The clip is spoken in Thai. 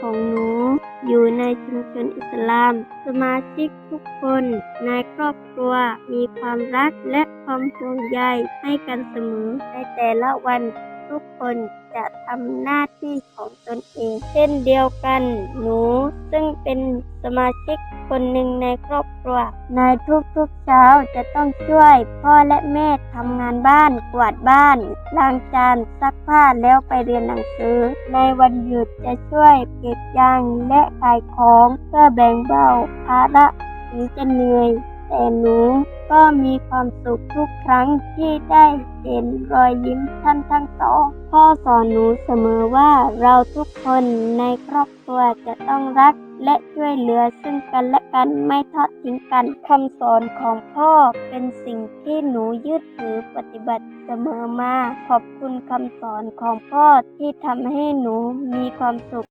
ของหนู อยู่ในชุมชนอิสลาม สมาชิกทุกคนในครอบครัวมีความรักและความห่วงใยให้กันเสมอในแต่ละวันทุกคนจะทำหน้าที่ของตนเอง เช่นเดียวกัน หนูซึ่ง เป็นสมาชิกคนหนึ่งในครอบครัว ในทุกๆเช้าจะต้องช่วยพ่อและแม่ทำงานบ้าน กวาดบ้าน ล้างจาน ซักผ้าแล้วไปเรียนหนังสือ ในวันหยุดจะช่วยเก็บยางและขายของเพื่อแบ่งเบาภาระถึงจะเหนื่อยแต่หนู ก็มีความสุขทุกครั้งที่ได้เห็นรอยยิ้มท่านทั้งสองพ่อสอนหนูเสมอว่าเราทุกคนในครอบครัวจะต้องรักและช่วยเหลือซึ่งกันและกันไม่ทอดทิ้งกันคำสอนของพ่อเป็นสิ่งที่หนูยึดถือปฏิบัติเสมอมา ขอบคุณคำสอนของพ่อที่ทำให้หนูมีความสุข